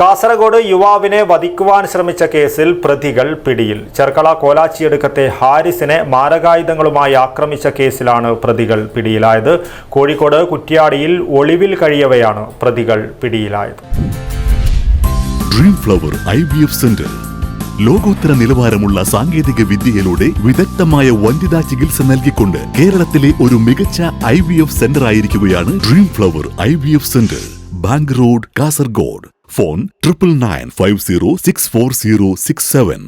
കാസർഗോഡ് യുവാവിനെ വധിക്കുവാൻ ശ്രമിച്ച കേസിൽ പ്രതികൾ പിടിയിൽ. ചെർക്കള കോലാച്ചിയടുക്കത്തെ ഹാരിസിനെ മാരകായുധങ്ങളുമായി ആക്രമിച്ച കേസിലാണ് പ്രതികൾ പിടിയിലായത്. കോഴിക്കോട് കുറ്റ്യാടിയിൽ ഒളിവിൽ കഴിയവയാണ് പ്രതികൾ പിടിയിലായത്. Dream flower I V F centre ലോകോത്തര നിലവാരമുള്ള സാങ്കേതിക വിദ്യയിലൂടെ വിദഗ്ധമായ വന്ധ്യതാ ചികിത്സ നൽകിക്കൊണ്ട് കേരളത്തിലെ ഒരു മികച്ച ഐ വി എഫ് സെന്റർ ആയിരിക്കുകയാണ് dream flower I V F centre bank road Kasaragod. Phone triple nine five zero six four zero six seven.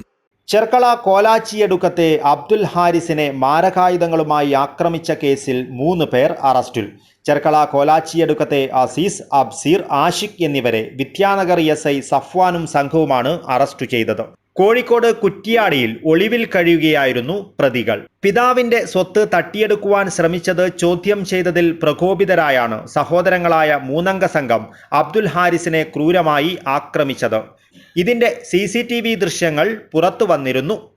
Cherkala കോലാച്ചിയടുക്കത്തെ Abdul ഹാരിസിനെ മാരകായുധങ്ങളുമായി ആക്രമിച്ച കേസിൽ മൂന്ന് പേർ അറസ്റ്റിൽ. ചെർക്കള കോലാച്ചിയടുക്കത്തെ അസീസ് അബ്സീർ ആഷിഖ് എന്നിവരെ വിദ്യാനഗർ എസ് ഐ സഫ്വാനും സംഘവുമാണ് അറസ്റ്റ് ചെയ്തത്. കോഴിക്കോട് കുറ്റിയാടിയിൽ ഒളിവിൽ കഴിയുകയായിരുന്നു പ്രതികൾ. പിതാവിന്റെ സ്വത്ത് തട്ടിയെടുക്കുവാൻ ശ്രമിച്ചത് ചോദ്യം ചെയ്തതിൽ പ്രകോപിതരായാണ് സഹോദരങ്ങളായ മൂന്നംഗ സംഘം അബ്ദുൽ ഹാരിസിനെ ക്രൂരമായി ആക്രമിച്ചത്. ഇതിന്റെ സി ദൃശ്യങ്ങൾ പുറത്തു വന്നിരുന്നു.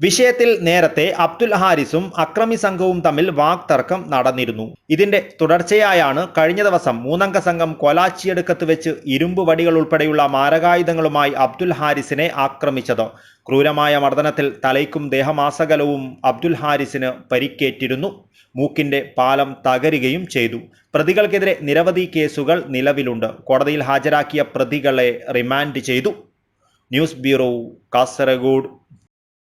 വിഷയത്തിൽ നേരത്തെ അബ്ദുൽ ഹാരിസും അക്രമി സംഘവും തമ്മിൽ വാക്തർക്കം നടന്നിരുന്നു. ഇതിന്റെ തുടർച്ചയായാണ് കഴിഞ്ഞ ദിവസം മൂന്നംഗ സംഘം കൊലാച്ചിയടുക്കത്ത് വെച്ച് ഇരുമ്പ് വടികൾ ഉൾപ്പെടെയുള്ള മാരകായുധങ്ങളുമായി അബ്ദുൽ ഹാരിസിനെ ആക്രമിച്ചത്. ക്രൂരമായ മർദ്ദനത്തിൽ തലയ്ക്കും ദേഹമാസകലവും അബ്ദുൽ ഹാരിസിന് പരിക്കേറ്റിരുന്നു. മൂക്കിന്റെ പാലം തകരുകയും ചെയ്തു. പ്രതികൾക്കെതിരെ നിരവധി കേസുകൾ നിലവിലുണ്ട്. കോടതിയിൽ ഹാജരാക്കിയ പ്രതികളെ റിമാൻഡ് ചെയ്തു. News bureau Kasaragod.